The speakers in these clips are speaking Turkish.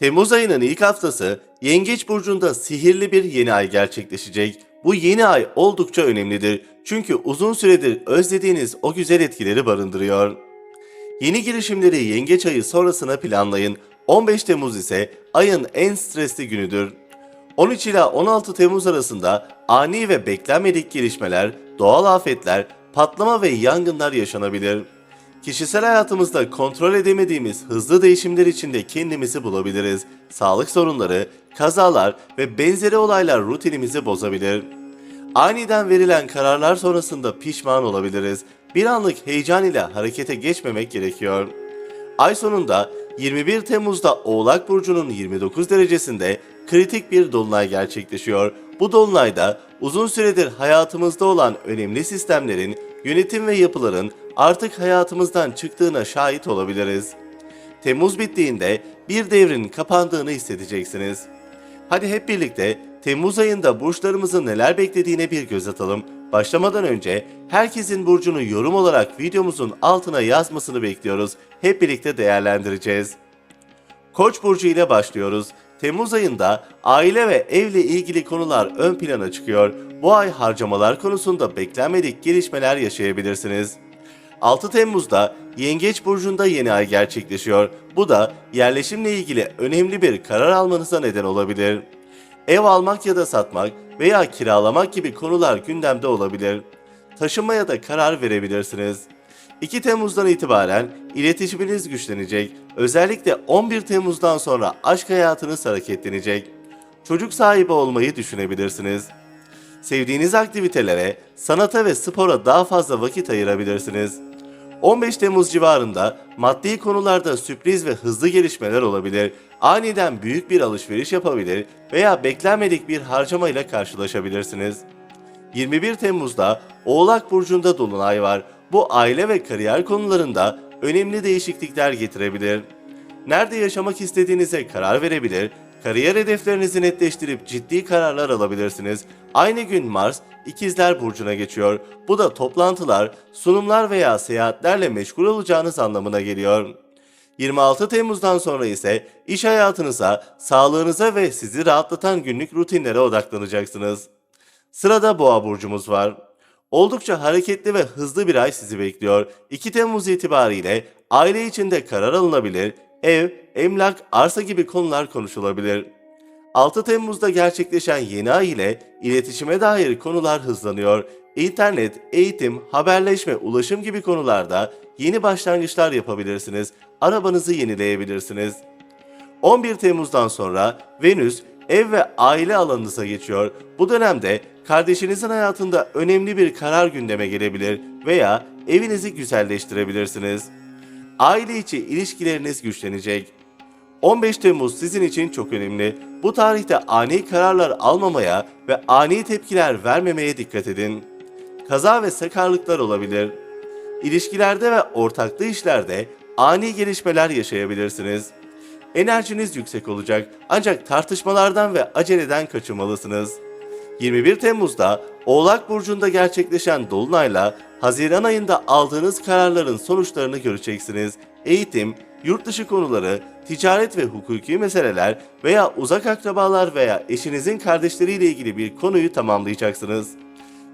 Temmuz ayının ilk haftası Yengeç burcunda sihirli bir yeni ay gerçekleşecek. Bu yeni ay oldukça önemlidir. Çünkü uzun süredir özlediğiniz o güzel etkileri barındırıyor. Yeni girişimleri Yengeç ayı sonrasına planlayın. 15 Temmuz ise ayın en stresli günüdür. 13 ila 16 Temmuz arasında ani ve beklenmedik gelişmeler, doğal afetler, patlama ve yangınlar yaşanabilir. Kişisel hayatımızda kontrol edemediğimiz hızlı değişimler içinde kendimizi bulabiliriz. Sağlık sorunları, kazalar ve benzeri olaylar rutinimizi bozabilir. Aniden verilen kararlar sonrasında pişman olabiliriz. Bir anlık heyecan ile harekete geçmemek gerekiyor. Ay sonunda 21 Temmuz'da Oğlak Burcu'nun 29 derecesinde kritik bir dolunay gerçekleşiyor. Bu dolunayda uzun süredir hayatımızda olan önemli sistemlerin, yönetim ve yapıların artık hayatımızdan çıktığına şahit olabiliriz. Temmuz bittiğinde bir devrin kapandığını hissedeceksiniz. Hadi hep birlikte Temmuz ayında burçlarımızın neler beklediğine bir göz atalım. Başlamadan önce herkesin burcunu yorum olarak videomuzun altına yazmasını bekliyoruz. Hep birlikte değerlendireceğiz. Koç burcu ile başlıyoruz. Temmuz ayında aile ve evle ilgili konular ön plana çıkıyor. Bu ay harcamalar konusunda beklenmedik gelişmeler yaşayabilirsiniz. 6 Temmuz'da Yengeç burcunda yeni ay gerçekleşiyor. Bu da yerleşimle ilgili önemli bir karar almanıza neden olabilir. Ev almak ya da satmak veya kiralamak gibi konular gündemde olabilir. Taşınmaya da karar verebilirsiniz. 2 Temmuz'dan itibaren iletişiminiz güçlenecek. Özellikle 11 Temmuz'dan sonra aşk hayatınız hareketlenecek. Çocuk sahibi olmayı düşünebilirsiniz. Sevdiğiniz aktivitelere, sanata ve spora daha fazla vakit ayırabilirsiniz. 15 Temmuz civarında maddi konularda sürpriz ve hızlı gelişmeler olabilir. Aniden büyük bir alışveriş yapabilir veya beklenmedik bir harcamayla karşılaşabilirsiniz. 21 Temmuz'da Oğlak Burcu'nda Dolunay var. Bu aile ve kariyer konularında önemli değişiklikler getirebilir. Nerede yaşamak istediğinize karar verebilir, kariyer hedeflerinizi netleştirip ciddi kararlar alabilirsiniz. Aynı gün Mars İkizler Burcu'na geçiyor. Bu da toplantılar, sunumlar veya seyahatlerle meşgul olacağınız anlamına geliyor. 26 Temmuz'dan sonra ise iş hayatınıza, sağlığınıza ve sizi rahatlatan günlük rutinlere odaklanacaksınız. Sırada Boğa burcumuz var. Oldukça hareketli ve hızlı bir ay sizi bekliyor. 2 Temmuz itibariyle aile içinde karar alınabilir, ev, emlak, arsa gibi konular konuşulabilir. 6 Temmuz'da gerçekleşen yeni ay ile iletişime dair konular hızlanıyor. İnternet, eğitim, haberleşme, ulaşım gibi konularda yeni başlangıçlar yapabilirsiniz. Arabanızı yenileyebilirsiniz. 11 Temmuz'dan sonra Venüs ev ve aile alanınıza geçiyor. Bu dönemde kardeşinizin hayatında önemli bir karar gündeme gelebilir veya evinizi güzelleştirebilirsiniz. Aile içi ilişkileriniz güçlenecek. 15 Temmuz sizin için çok önemli. Bu tarihte ani kararlar almamaya ve ani tepkiler vermemeye dikkat edin. Kaza ve sakarlıklar olabilir. İlişkilerde ve ortaklı işlerde ani gelişmeler yaşayabilirsiniz. Enerjiniz yüksek olacak ancak tartışmalardan ve aceleden kaçınmalısınız. 21 Temmuz'da Oğlak Burcu'nda gerçekleşen Dolunay'la Haziran ayında aldığınız kararların sonuçlarını göreceksiniz. Eğitim, yurt dışı konuları, ticaret ve hukuki meseleler veya uzak akrabalar veya eşinizin kardeşleriyle ilgili bir konuyu tamamlayacaksınız.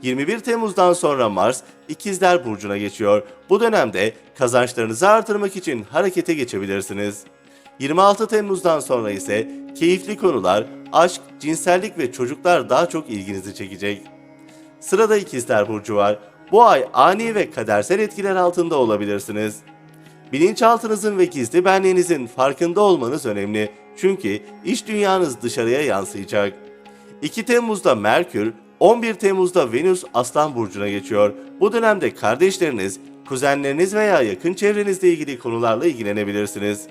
21 Temmuz'dan sonra Mars İkizler Burcu'na geçiyor. Bu dönemde kazançlarınızı artırmak için harekete geçebilirsiniz. 26 Temmuz'dan sonra ise keyifli konular, aşk, cinsellik ve çocuklar daha çok ilginizi çekecek. Sırada İkizler Burcu var. Bu ay ani ve kadersel etkiler altında olabilirsiniz. Bilinçaltınızın ve gizli benliğinizin farkında olmanız önemli. Çünkü iş dünyanız dışarıya yansıyacak. 2 Temmuz'da Merkür, 11 Temmuz'da Venüs Aslan Burcu'na geçiyor. Bu dönemde kardeşleriniz, kuzenleriniz veya yakın çevrenizle ilgili konularla ilgilenebilirsiniz.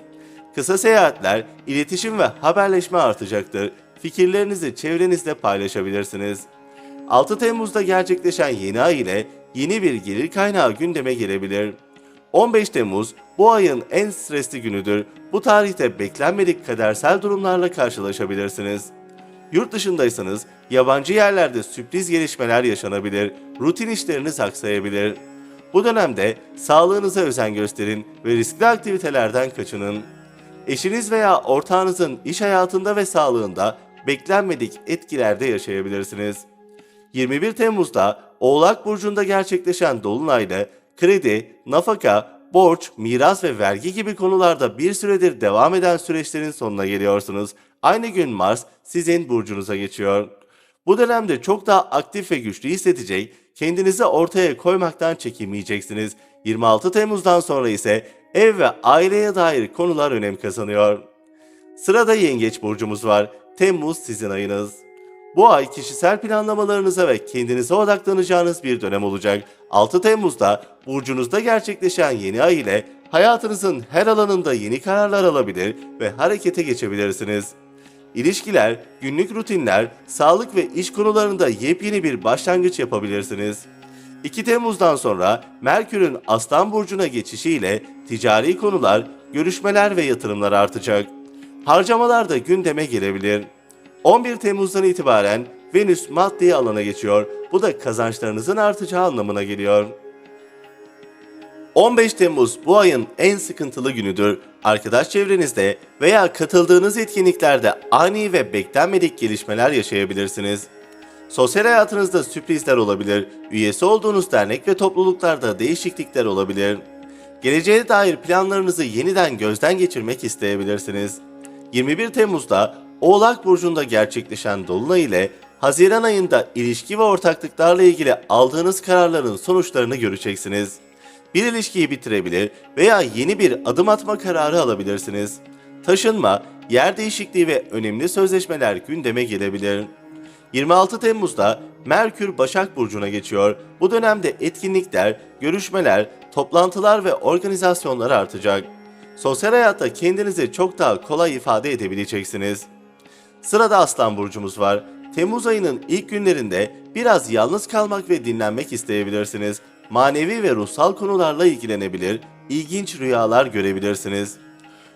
Kısa seyahatler, iletişim ve haberleşme artacaktır. Fikirlerinizi çevrenizle paylaşabilirsiniz. 6 Temmuz'da gerçekleşen yeni ay ile yeni bir gelir kaynağı gündeme gelebilir. 15 Temmuz bu ayın en stresli günüdür. Bu tarihte beklenmedik kadersel durumlarla karşılaşabilirsiniz. Yurt dışındaysanız yabancı yerlerde sürpriz gelişmeler yaşanabilir, rutin işleriniz aksayabilir. Bu dönemde sağlığınıza özen gösterin ve riskli aktivitelerden kaçının. Eşiniz veya ortağınızın iş hayatında ve sağlığında beklenmedik etkilerde yaşayabilirsiniz. 21 Temmuz'da Oğlak Burcu'nda gerçekleşen Dolunay'da kredi, nafaka, borç, miras ve vergi gibi konularda bir süredir devam eden süreçlerin sonuna geliyorsunuz. Aynı gün Mars sizin burcunuza geçiyor. Bu dönemde çok daha aktif ve güçlü hissedecek, kendinizi ortaya koymaktan çekinmeyeceksiniz. 26 Temmuz'dan sonra ise ev ve aileye dair konular önem kazanıyor. Sırada Yengeç burcumuz var. Temmuz sizin ayınız. Bu ay kişisel planlamalarınıza ve kendinize odaklanacağınız bir dönem olacak. 6 Temmuz'da burcunuzda gerçekleşen yeni ay ile hayatınızın her alanında yeni kararlar alabilir ve harekete geçebilirsiniz. İlişkiler, günlük rutinler, sağlık ve iş konularında yepyeni bir başlangıç yapabilirsiniz. 2 Temmuz'dan sonra Merkür'ün Aslan Burcu'na geçişiyle ticari konular, görüşmeler ve yatırımlar artacak. Harcamalar da gündeme gelebilir. 11 Temmuz'dan itibaren Venüs maddi alana geçiyor. Bu da kazançlarınızın artacağı anlamına geliyor. 15 Temmuz bu ayın en sıkıntılı günüdür. Arkadaş çevrenizde veya katıldığınız etkinliklerde ani ve beklenmedik gelişmeler yaşayabilirsiniz. Sosyal hayatınızda sürprizler olabilir, üyesi olduğunuz dernek ve topluluklarda değişiklikler olabilir. Geleceğe dair planlarınızı yeniden gözden geçirmek isteyebilirsiniz. 21 Temmuz'da Oğlak Burcu'nda gerçekleşen Dolunay ile Haziran ayında ilişki ve ortaklıklarla ilgili aldığınız kararların sonuçlarını göreceksiniz. Bir ilişkiyi bitirebilir veya yeni bir adım atma kararı alabilirsiniz. Taşınma, yer değişikliği ve önemli sözleşmeler gündeme gelebilir. 26 Temmuz'da Merkür Başak Burcu'na geçiyor. Bu dönemde etkinlikler, görüşmeler, toplantılar ve organizasyonlar artacak. Sosyal hayatta kendinizi çok daha kolay ifade edebileceksiniz. Sırada Aslan Burcumuz var. Temmuz ayının ilk günlerinde biraz yalnız kalmak ve dinlenmek isteyebilirsiniz. Manevi ve ruhsal konularla ilgilenebilir, ilginç rüyalar görebilirsiniz.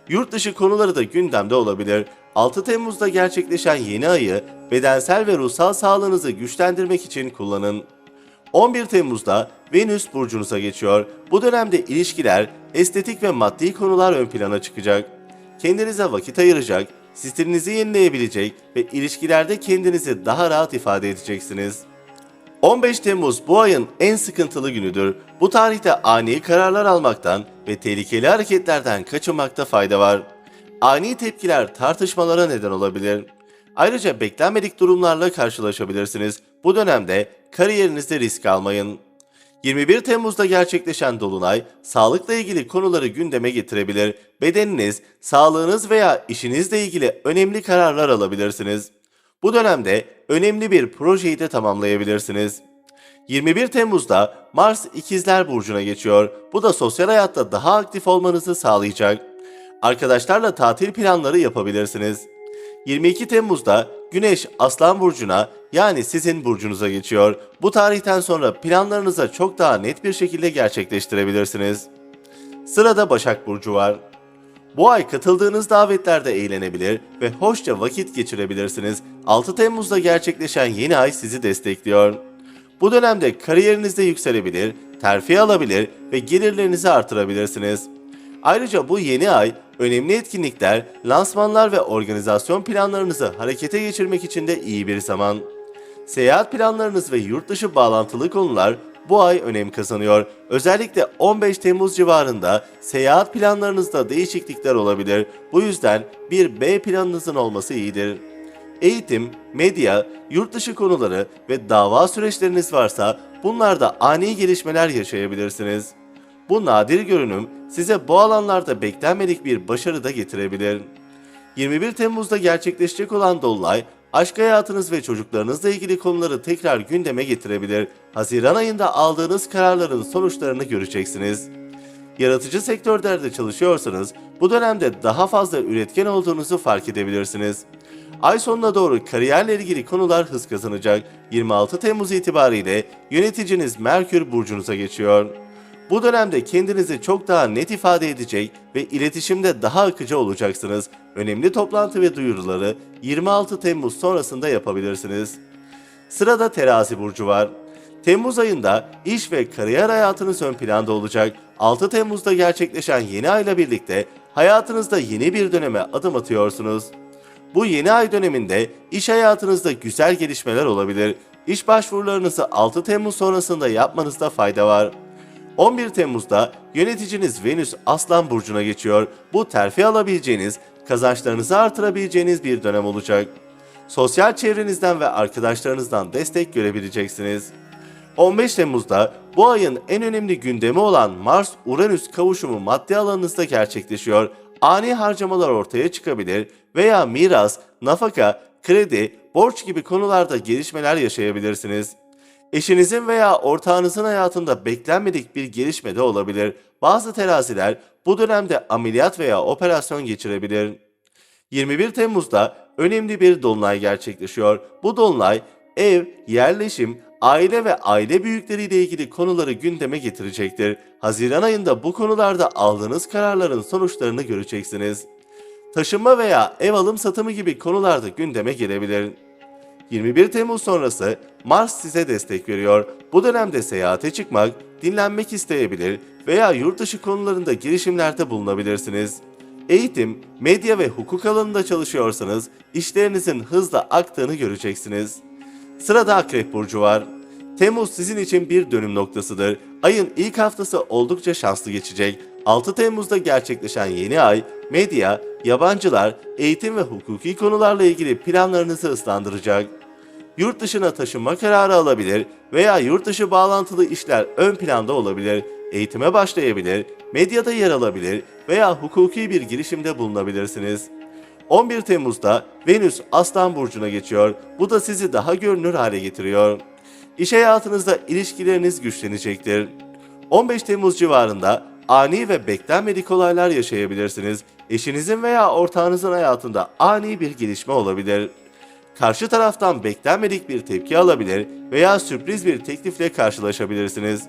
Yurt dışı konuları da gündemde olabilir. 6 Temmuz'da gerçekleşen yeni ayı bedensel ve ruhsal sağlığınızı güçlendirmek için kullanın. 11 Temmuz'da Venüs burcunuza geçiyor. Bu dönemde ilişkiler, estetik ve maddi konular ön plana çıkacak. Kendinize vakit ayıracak, stilinizi yenileyebilecek ve ilişkilerde kendinizi daha rahat ifade edeceksiniz. 15 Temmuz bu ayın en sıkıntılı günüdür. Bu tarihte ani kararlar almaktan ve tehlikeli hareketlerden kaçınmakta fayda var. Ani tepkiler tartışmalara neden olabilir. Ayrıca beklenmedik durumlarla karşılaşabilirsiniz. Bu dönemde kariyerinizde risk almayın. 21 Temmuz'da gerçekleşen dolunay sağlıkla ilgili konuları gündeme getirebilir. Bedeniniz, sağlığınız veya işinizle ilgili önemli kararlar alabilirsiniz. Bu dönemde önemli bir projeyi de tamamlayabilirsiniz. 21 Temmuz'da Mars İkizler Burcu'na geçiyor. Bu da sosyal hayatta daha aktif olmanızı sağlayacak. Arkadaşlarla tatil planları yapabilirsiniz. 22 Temmuz'da Güneş Aslan Burcu'na yani sizin burcunuza geçiyor. Bu tarihten sonra planlarınıza çok daha net bir şekilde gerçekleştirebilirsiniz. Sırada Başak Burcu var. Bu ay katıldığınız davetlerde eğlenebilir ve hoşça vakit geçirebilirsiniz. 6 Temmuz'da gerçekleşen yeni ay sizi destekliyor. Bu dönemde kariyerinizde yükselebilir, terfi alabilir ve gelirlerinizi artırabilirsiniz. Ayrıca bu yeni ay önemli etkinlikler, lansmanlar ve organizasyon planlarınızı harekete geçirmek için de iyi bir zaman. Seyahat planlarınız ve yurt dışı bağlantılı konular bu ay önem kazanıyor. Özellikle 15 Temmuz civarında seyahat planlarınızda değişiklikler olabilir. Bu yüzden bir B planınızın olması iyidir. Eğitim, medya, yurt dışı konuları ve dava süreçleriniz varsa bunlarda ani gelişmeler yaşayabilirsiniz. Bu nadir görünüm size bu alanlarda beklenmedik bir başarı da getirebilir. 21 Temmuz'da gerçekleşecek olan Dolunay, aşk hayatınız ve çocuklarınızla ilgili konuları tekrar gündeme getirebilir. Haziran ayında aldığınız kararların sonuçlarını göreceksiniz. Yaratıcı sektörlerde çalışıyorsanız bu dönemde daha fazla üretken olduğunuzu fark edebilirsiniz. Ay sonuna doğru kariyerle ilgili konular hız kazanacak. 26 Temmuz itibariyle yöneticiniz Merkür burcunuza geçiyor. Bu dönemde kendinizi çok daha net ifade edecek ve iletişimde daha akıcı olacaksınız. Önemli toplantı ve duyuruları 26 Temmuz sonrasında yapabilirsiniz. Sırada terazi burcu var. Temmuz ayında iş ve kariyer hayatınız ön planda olacak. 6 Temmuz'da gerçekleşen yeni ayla birlikte hayatınızda yeni bir döneme adım atıyorsunuz. Bu yeni ay döneminde iş hayatınızda güzel gelişmeler olabilir. İş başvurularınızı 6 Temmuz sonrasında yapmanızda fayda var. 11 Temmuz'da yöneticiniz Venüs Aslan Burcu'na geçiyor. Bu terfi alabileceğiniz, kazançlarınızı artırabileceğiniz bir dönem olacak. Sosyal çevrenizden ve arkadaşlarınızdan destek görebileceksiniz. 15 Temmuz'da bu ayın en önemli gündemi olan Mars-Uranüs kavuşumu maddi alanınızda gerçekleşiyor. Ani harcamalar ortaya çıkabilir veya miras, nafaka, kredi, borç gibi konularda gelişmeler yaşayabilirsiniz. Eşinizin veya ortağınızın hayatında beklenmedik bir gelişme de olabilir. Bazı teraziler bu dönemde ameliyat veya operasyon geçirebilir. 21 Temmuz'da önemli bir dolunay gerçekleşiyor. Bu dolunay ev, yerleşim, aile ve aile büyükleriyle ilgili konuları gündeme getirecektir. Haziran ayında bu konularda aldığınız kararların sonuçlarını göreceksiniz. Taşınma veya ev alım satımı gibi konularda gündeme gelebilir. 21 Temmuz sonrası Mars size destek veriyor. Bu dönemde seyahate çıkmak, dinlenmek isteyebilir veya yurt dışı konularında girişimlerde bulunabilirsiniz. Eğitim, medya ve hukuk alanında çalışıyorsanız işlerinizin hızla aktığını göreceksiniz. Sırada Akrep Burcu var. Temmuz sizin için bir dönüm noktasıdır. Ayın ilk haftası oldukça şanslı geçecek. 6 Temmuz'da gerçekleşen yeni ay, medya, yabancılar, eğitim ve hukuki konularla ilgili planlarınızı ıslandıracak. Yurt dışına taşınma kararı alabilir veya yurt dışı bağlantılı işler ön planda olabilir. Eğitime başlayabilir, medyada yer alabilir veya hukuki bir girişimde bulunabilirsiniz. 11 Temmuz'da Venüs Aslan Burcu'na geçiyor. Bu da sizi daha görünür hale getiriyor. İş hayatınızda ilişkileriniz güçlenecektir. 15 Temmuz civarında ani ve beklenmedik olaylar yaşayabilirsiniz. Eşinizin veya ortağınızın hayatında ani bir gelişme olabilir. Karşı taraftan beklenmedik bir tepki alabilir veya sürpriz bir teklifle karşılaşabilirsiniz.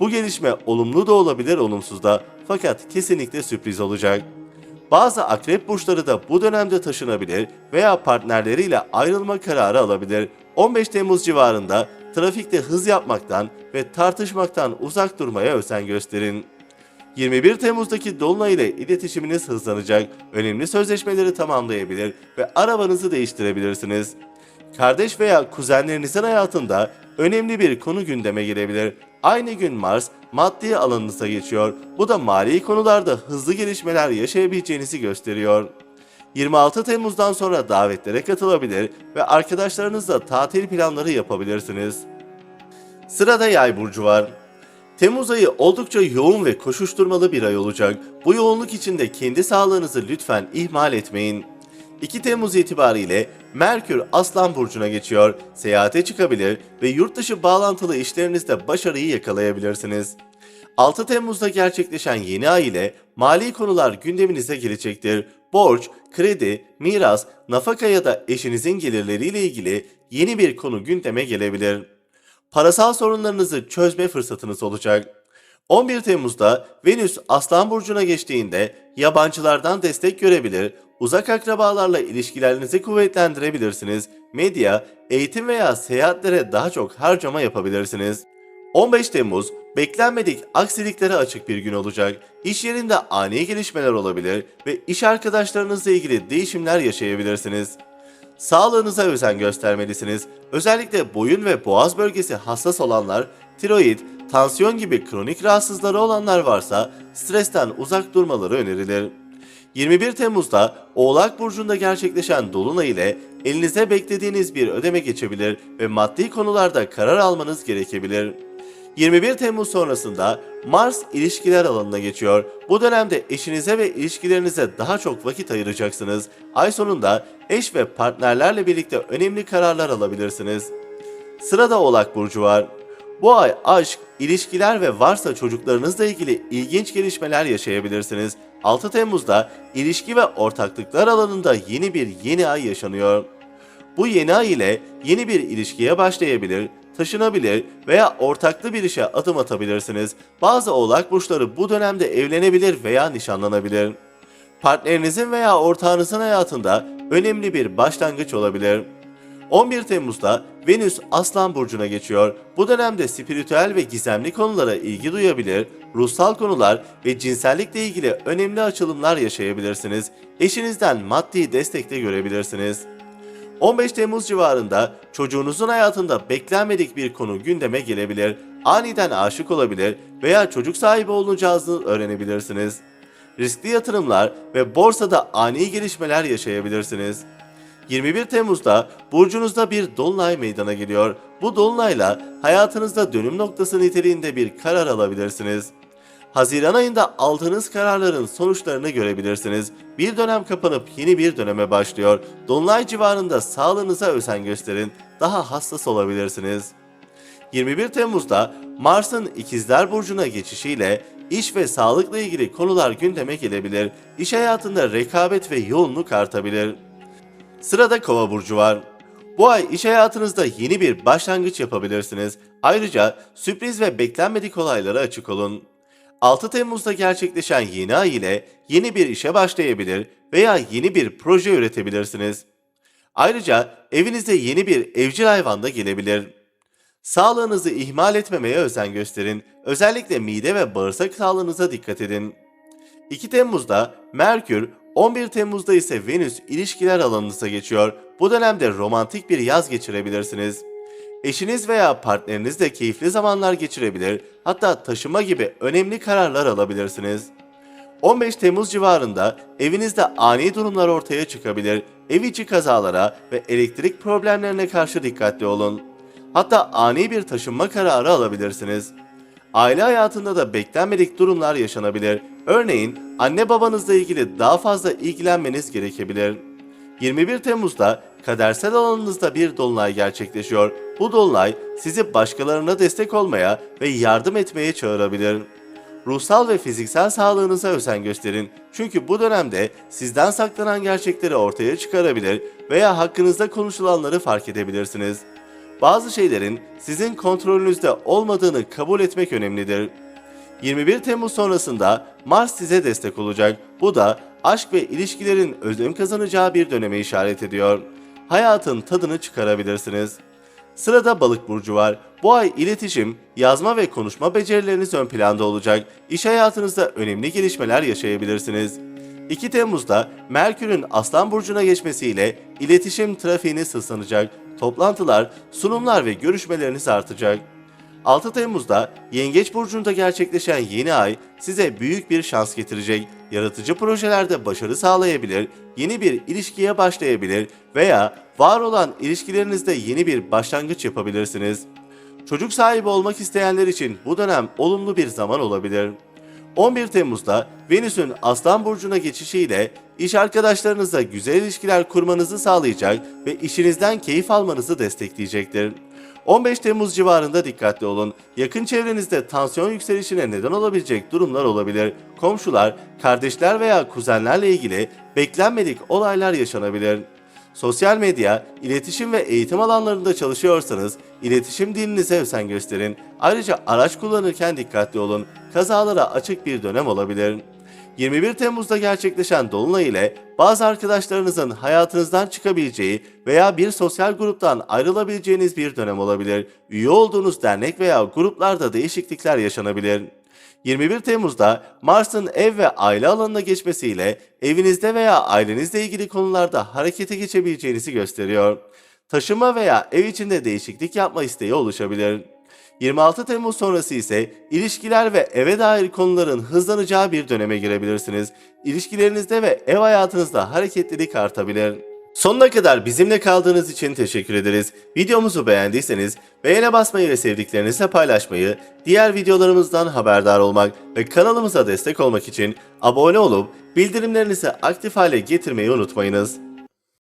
Bu gelişme olumlu da olabilir olumsuz da fakat kesinlikle sürpriz olacak. Bazı akrep burçları da bu dönemde taşınabilir veya partnerleriyle ayrılma kararı alabilir. 15 Temmuz civarında trafikte hız yapmaktan ve tartışmaktan uzak durmaya özen gösterin. 21 Temmuz'daki Dolunay ile iletişiminiz hızlanacak, önemli sözleşmeleri tamamlayabilir ve arabanızı değiştirebilirsiniz. Kardeş veya kuzenlerinizin hayatında önemli bir konu gündeme gelebilir. Aynı gün Mars maddi alanınıza geçiyor. Bu da mali konularda hızlı gelişmeler yaşayabileceğinizi gösteriyor. 26 Temmuz'dan sonra davetlere katılabilir ve arkadaşlarınızla tatil planları yapabilirsiniz. Sırada Yay burcu var. Temmuz ayı oldukça yoğun ve koşuşturmalı bir ay olacak. Bu yoğunluk içinde kendi sağlığınızı lütfen ihmal etmeyin. 2 Temmuz itibariyle Merkür Aslan Burcu'na geçiyor, seyahate çıkabilir ve yurt dışı bağlantılı işlerinizde başarıyı yakalayabilirsiniz. 6 Temmuz'da gerçekleşen yeni ay ile mali konular gündeminize gelecektir. Borç, kredi, miras, nafaka ya da eşinizin gelirleriyle ilgili yeni bir konu gündeme gelebilir. Parasal sorunlarınızı çözme fırsatınız olacak. 11 Temmuz'da Venüs Aslan Burcu'na geçtiğinde yabancılardan destek görebilir, uzak akrabalarla ilişkilerinizi kuvvetlendirebilirsiniz, medya, eğitim veya seyahatlere daha çok harcama yapabilirsiniz. 15 Temmuz beklenmedik aksiliklere açık bir gün olacak. İş yerinde ani gelişmeler olabilir ve iş arkadaşlarınızla ilgili değişimler yaşayabilirsiniz. Sağlığınıza özen göstermelisiniz. Özellikle boyun ve boğaz bölgesi hassas olanlar, tiroid, tansiyon gibi kronik rahatsızları olanlar varsa stresten uzak durmaları önerilir. 21 Temmuz'da Oğlak Burcu'nda gerçekleşen Dolunay ile elinize beklediğiniz bir ödeme geçebilir ve maddi konularda karar almanız gerekebilir. 21 Temmuz sonrasında Mars ilişkiler alanına geçiyor. Bu dönemde eşinize ve ilişkilerinize daha çok vakit ayıracaksınız. Ay sonunda eş ve partnerlerle birlikte önemli kararlar alabilirsiniz. Sırada Oğlak Burcu var. Bu ay aşk, ilişkiler ve varsa çocuklarınızla ilgili ilginç gelişmeler yaşayabilirsiniz. 6 Temmuz'da ilişki ve ortaklıklar alanında yeni bir yeni ay yaşanıyor. Bu yeni ay ile yeni bir ilişkiye başlayabilir, taşınabilir veya ortaklı bir işe adım atabilirsiniz. Bazı oğlak burçları bu dönemde evlenebilir veya nişanlanabilir. Partnerinizin veya ortağınızın hayatında önemli bir başlangıç olabilir. 11 Temmuz'da Venüs Aslan Burcu'na geçiyor. Bu dönemde spiritüel ve gizemli konulara ilgi duyabilir, ruhsal konular ve cinsellikle ilgili önemli açılımlar yaşayabilirsiniz. Eşinizden maddi destek de görebilirsiniz. 15 Temmuz civarında çocuğunuzun hayatında beklenmedik bir konu gündeme gelebilir, aniden aşık olabilir veya çocuk sahibi olacağınızı öğrenebilirsiniz. Riskli yatırımlar ve borsada ani gelişmeler yaşayabilirsiniz. 21 Temmuz'da burcunuzda bir dolunay meydana geliyor. Bu dolunayla hayatınızda dönüm noktası niteliğinde bir karar alabilirsiniz. Haziran ayında aldığınız kararların sonuçlarını görebilirsiniz. Bir dönem kapanıp yeni bir döneme başlıyor. Dolunay civarında sağlığınıza özen gösterin. Daha hassas olabilirsiniz. 21 Temmuz'da Mars'ın İkizler Burcu'na geçişiyle iş ve sağlıkla ilgili konular gündeme gelebilir. İş hayatında rekabet ve yoğunluk artabilir. Sırada Kova burcu var. Bu ay iş hayatınızda yeni bir başlangıç yapabilirsiniz. Ayrıca sürpriz ve beklenmedik olaylara açık olun. 6 Temmuz'da gerçekleşen yeni ay ile yeni bir işe başlayabilir veya yeni bir proje üretebilirsiniz. Ayrıca evinizde yeni bir evcil hayvan da gelebilir. Sağlığınızı ihmal etmemeye özen gösterin. Özellikle mide ve bağırsak sağlığınıza dikkat edin. 2 Temmuz'da Merkür, 11 Temmuz'da ise Venüs ilişkiler alanınıza geçiyor. Bu dönemde romantik bir yaz geçirebilirsiniz. Eşiniz veya partnerinizle keyifli zamanlar geçirebilir, hatta taşıma gibi önemli kararlar alabilirsiniz. 15 Temmuz civarında evinizde ani durumlar ortaya çıkabilir. Ev içi kazalara ve elektrik problemlerine karşı dikkatli olun. Hatta ani bir taşınma kararı alabilirsiniz. Aile hayatında da beklenmedik durumlar yaşanabilir. Örneğin anne babanızla ilgili daha fazla ilgilenmeniz gerekebilir. 21 Temmuz'da kadersel alanınızda bir dolunay gerçekleşiyor. Bu dolunay sizi başkalarına destek olmaya ve yardım etmeye çağırabilir. Ruhsal ve fiziksel sağlığınıza özen gösterin. Çünkü bu dönemde sizden saklanan gerçekleri ortaya çıkarabilir veya hakkınızda konuşulanları fark edebilirsiniz. Bazı şeylerin sizin kontrolünüzde olmadığını kabul etmek önemlidir. 21 Temmuz sonrasında Mars size destek olacak. Bu da aşk ve ilişkilerin özlem kazanacağı bir döneme işaret ediyor. Hayatın tadını çıkarabilirsiniz. Sırada balık burcu var. Bu ay iletişim, yazma ve konuşma becerileriniz ön planda olacak. İş hayatınızda önemli gelişmeler yaşayabilirsiniz. 2 Temmuz'da Merkür'ün Aslan Burcu'na geçmesiyle iletişim trafiğiniz hızlanacak. Toplantılar, sunumlar ve görüşmeleriniz artacak. 6 Temmuz'da Yengeç Burcu'nda gerçekleşen yeni ay size büyük bir şans getirecek. Yaratıcı projelerde başarı sağlayabilir, yeni bir ilişkiye başlayabilir veya var olan ilişkilerinizde yeni bir başlangıç yapabilirsiniz. Çocuk sahibi olmak isteyenler için bu dönem olumlu bir zaman olabilir. 11 Temmuz'da Venüs'ün Aslan Burcu'na geçişiyle iş arkadaşlarınızla güzel ilişkiler kurmanızı sağlayacak ve işinizden keyif almanızı destekleyecektir. 15 Temmuz civarında dikkatli olun. Yakın çevrenizde tansiyon yükselişine neden olabilecek durumlar olabilir. Komşular, kardeşler veya kuzenlerle ilgili beklenmedik olaylar yaşanabilir. Sosyal medya, iletişim ve eğitim alanlarında çalışıyorsanız iletişim dilinize özen gösterin. Ayrıca araç kullanırken dikkatli olun. Kazalara açık bir dönem olabilir. 21 Temmuz'da gerçekleşen Dolunay ile bazı arkadaşlarınızın hayatınızdan çıkabileceği veya bir sosyal gruptan ayrılabileceğiniz bir dönem olabilir. Üye olduğunuz dernek veya gruplarda değişiklikler yaşanabilir. 21 Temmuz'da Mars'ın ev ve aile alanına geçmesiyle evinizde veya ailenizle ilgili konularda harekete geçebileceğinizi gösteriyor. Taşınma veya ev içinde değişiklik yapma isteği oluşabilir. 26 Temmuz sonrası ise ilişkiler ve eve dair konuların hızlanacağı bir döneme girebilirsiniz. İlişkilerinizde ve ev hayatınızda hareketlilik artabilir. Sonuna kadar bizimle kaldığınız için teşekkür ederiz. Videomuzu beğendiyseniz beğene basmayı ve sevdiklerinizle paylaşmayı, diğer videolarımızdan haberdar olmak ve kanalımıza destek olmak için abone olup bildirimlerinizi aktif hale getirmeyi unutmayınız.